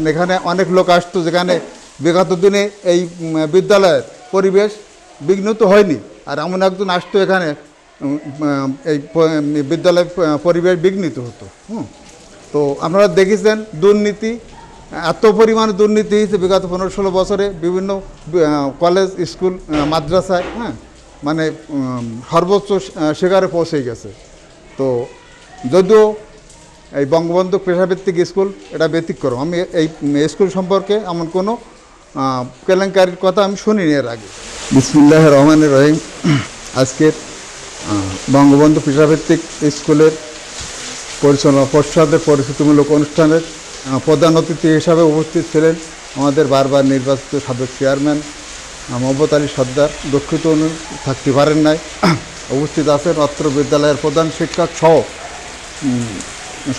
কারণ এখানে অনেক লোক আসতো যেখানে বিগত দিনে এই বিদ্যালয়ের পরিবেশ বিঘ্নিত হয়নি। আর এমন একজন আসতো এখানে এই বিদ্যালয়ের পরিবেশ বিঘ্নিত হতো। হুম। তো আপনারা দেখেছেন দুর্নীতি, এত পরিমাণে দুর্নীতি হয়েছে বিগত পনেরো ষোলো বছরে বিভিন্ন কলেজ, স্কুল মাদ্রাসায় হ্যাঁ? মানে সর্বোচ্চ শিকারে পৌঁছে গেছে। তো যদিও এই বঙ্গবন্ধু পেশাভিত্তিক স্কুল, এটা ব্যতিক্রম আমি এই স্কুল সম্পর্কে এমন কোনো কেলেঙ্কারির কথা আমি শুনিনি এর আগে। বিসমুল্লাহ রহমান রহিম। আজকের বঙ্গবন্ধু পেশাভিত্তিক স্কুলের পরিচালনা পর্ষদের পরিচিতিমূলক অনুষ্ঠানের প্রধান অতিথি হিসাবে উপস্থিত ছিলেন আমাদের বারবার নির্বাচিত সাবেক চেয়ারম্যান মোহাম্মদ আলী সর্দার। দক্ষিত থাকতে পারেন নাই। উপস্থিত আছেন অত্র বিদ্যালয়ের প্রধান শিক্ষক সহ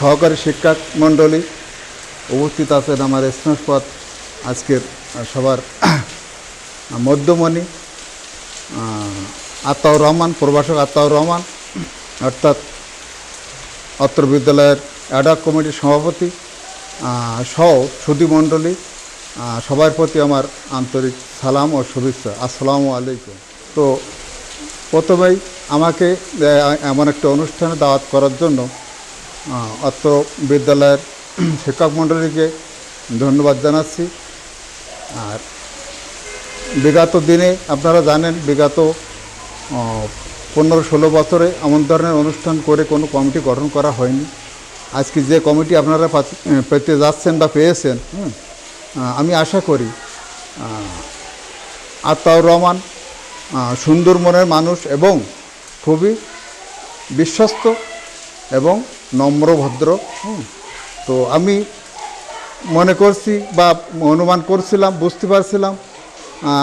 সহকারী শিক্ষক মণ্ডলী উপস্থিত আছেন আমার স্নেহপথ আজকের সবার মধ্যমণি আত্মাউর রহমান, প্রভাষক আত্মাউর রহমান, অর্থাৎ অত্র বিদ্যালয়ের অ্যাডক কমিটির সভাপতি সহ সুধীমণ্ডলী সবার প্রতি আমার আন্তরিক সালাম ও শুভেচ্ছা। আসসালামু আলাইকুম। তো প্রথমেই আমাকে এমন একটা অনুষ্ঠানে দাওয়াত করার জন্য অত্র বিদ্যালয়ের শিক্ষক মণ্ডলীকে ধন্যবাদ জানাচ্ছি। আর বিগত দিনে আপনারা জানেন বিগত পনেরো ষোলো বছরে এমন ধরনের অনুষ্ঠান করে কোনো কমিটি গঠন করা হয়নি। আজকে যে কমিটি আপনারা পেতে যাচ্ছেন বা পেয়েছেন আমি আশা করি আহ, আতাউর রহমান সুন্দর মনের মানুষ এবং খুবই বিশ্বস্ত এবং নম্র ভদ্র হুম। তো আমি মনে করছি বা অনুমান করছিলাম, বুঝতে পারছিলাম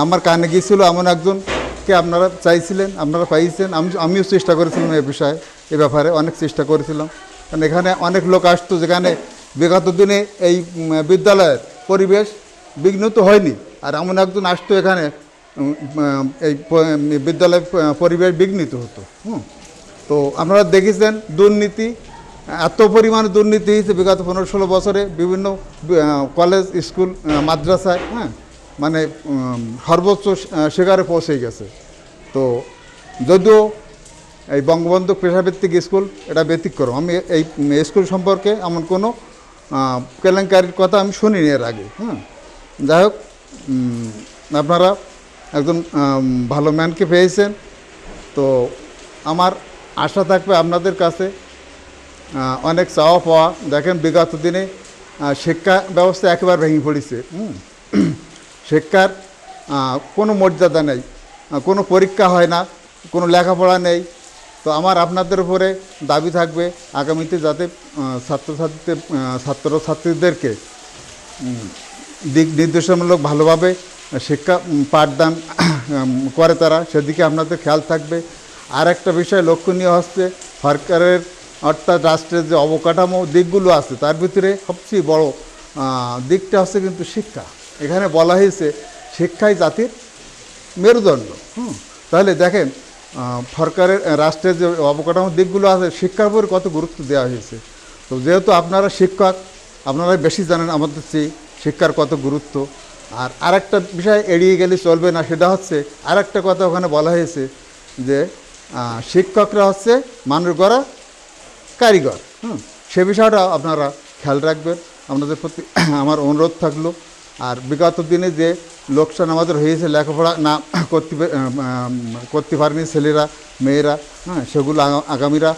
আমার কানে গিয়েছিল এমন একজনকে আপনারা চাইছিলেন, আপনারা পাইছেন। আমি, আমিও চেষ্টা করেছিলাম এ বিষয়ে, এ ব্যাপারে অনেক চেষ্টা করেছিলাম। কারণ এখানে অনেক লোক আসতো, যেখানে বিগত দিনে এই বিদ্যালয়ের পরিবেশ বিঘ্নিত হয়নি। আর এমন একজন আসতো এখানে এই বিদ্যালয়ের পরিবেশ বিঘ্নিত হতো। হুম। তো আপনারা দেখেছেন দুর্নীতি, এত পরিমাণে দুর্নীতি হয়েছে বিগত পনেরো ষোলো বছরে, বিভিন্ন কলেজ স্কুল মাদ্রাসায় হ্যাঁ? মানে সর্বোচ্চ শিকারে পৌঁছে গেছে। তো যদিও এই বঙ্গবন্ধু পেশাভিত্তিক স্কুল এটা ব্যতিক্রম। আমি এই স্কুল সম্পর্কে এমন কোনো কেলেঙ্কারির কথা আমি শুনিনি এর আগে হ্যাঁ? যাই হোক আপনারা একজন ভালো ম্যানকে পেয়েছেন। তো আমার আশা থাকবে আপনাদের কাছে অনেক চাওয়া পাওয়া। দেখেন বিগত দিনে শিক্ষা ব্যবস্থা একেবারে ভেঙে পড়েছে। শিক্ষার কোনো মর্যাদা নেই কোনো পরীক্ষা হয় না, কোনো লেখাপড়া নেই। তো আমার আপনাদের উপরে দাবি থাকবে আগামীতে যাতে ছাত্রছাত্রীদের ছাত্রছাত্রীদেরকে দিক নির্দেশমূলক ভালোভাবে শিক্ষা পাঠদান করে তারা। সেদিকে আপনাদের খেয়াল থাকবে। আর একটা বিষয় লক্ষণীয় হচ্ছে সরকারের অর্থাৎ রাষ্ট্রের যে অবকাঠামো দিকগুলো আছে, তার ভিতরে সবচেয়ে বড় দিকটা হচ্ছে কিন্তু শিক্ষা। এখানে বলা হয়েছে শিক্ষাই জাতির মেরুদণ্ড। হুম, তাহলে দেখেন সরকারের রাষ্ট্রের যে অবকাঠামো দিকগুলো আছে, শিক্ষার উপর কত গুরুত্ব দেওয়া হয়েছে। তো যেহেতু আপনারা শিক্ষক, আপনারা বেশি জানেন আমাদের চেয়ে শিক্ষার কত গুরুত্ব। আর আরেকটা বিষয় এড়িয়ে গেলে চলবে না, সেটা হচ্ছে আরেকটা কথা ওখানে বলা হয়েছে যে শিক্ষকরা হচ্ছে মানুষ গড়া কারিগর, হুম? সে বিষয়টা আপনারা খেয়াল রাখবেন। আপনাদের প্রতি আমার অনুরোধ থাকল। আর বিগত দিনে যে লোকসান আমাদের হয়েছে, লেখাপড়া না করতে করতে পারেনি ছেলেরা, মেয়েরা হ্যাঁ? সেগুলো আগামীরা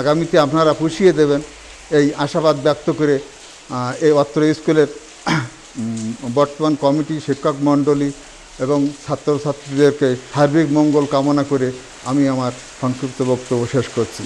আগামীতে আপনারা পুষিয়ে দেবেন। এই আশাবাদ ব্যক্ত করে এই অত্র স্কুলের বর্তমান কমিটি, শিক্ষক মণ্ডলী এবং ছাত্রছাত্রীদেরকে সার্বিক মঙ্গল কামনা করে আমি আমার সংক্ষিপ্ত বক্তব্য শেষ করছি।